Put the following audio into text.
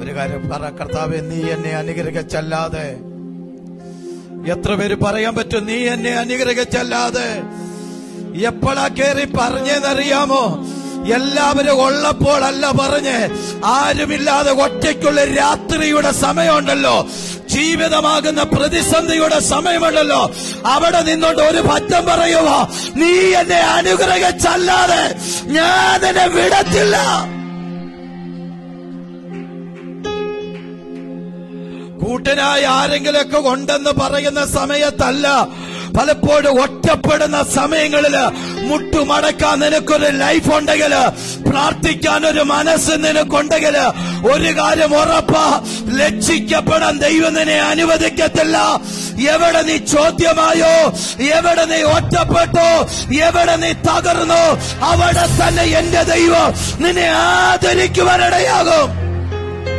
ഒരു കാര്യം പറ കർത്താവെ നീ എന്നെ അനുഗ്രഹിച്ചല്ലാതെ. എത്ര പേര് പറയാൻ പറ്റും? നീ എന്നെ അനുഗ്രഹിച്ചല്ലാതെ. എപ്പോഴാ കേറി പറഞ്ഞെന്നറിയാമോ? എല്ലാവരും ഉള്ളപ്പോൾ ഉള്ളപ്പോഴല്ല പറഞ്ഞ്. ആരുമില്ലാതെ ഒറ്റയ്ക്കുള്ള രാത്രിയുടെ സമയമുണ്ടല്ലോ. ജീവിതമാകുന്ന പ്രതിസന്ധിയുടെ സമയമുണ്ടല്ലോ. അവിടെ നിന്നോണ്ട് ഒരു പറ്റം പറയുമോ നീ എന്നെ അനുഗ്രഹിച്ചല്ലാതെ ഞാൻ എന്നെ വിടത്തില്ല. കൂട്ടനായി ആരെങ്കിലൊക്കെ ഉണ്ടെന്ന് പറയുന്ന സമയത്തല്ല പലപ്പോഴും ഒറ്റപ്പെടുന്ന സമയങ്ങളിൽ മുട്ടുമടക്കാൻ നിനക്കൊരു ലൈഫ് ഉണ്ടെങ്കിൽ പ്രാർത്ഥിക്കാൻ ഒരു മനസ്സ് നിനക്കുണ്ടെങ്കിൽ ഒരു കാര്യം ഉറപ്പാ ലക്ഷിക്കപ്പെടാൻ ദൈവം നിന്നെ അനുവദിക്കത്തില്ല. എവിടെ നീ ചോദ്യമായോ? എവിടെ നീ ഒറ്റപ്പെട്ടോ? എവിടെ നീ തകർന്നോ? അവിടെ തന്നെ എന്റെ ദൈവം നിന്നെ ആദരിക്കുവാനിടയാകും.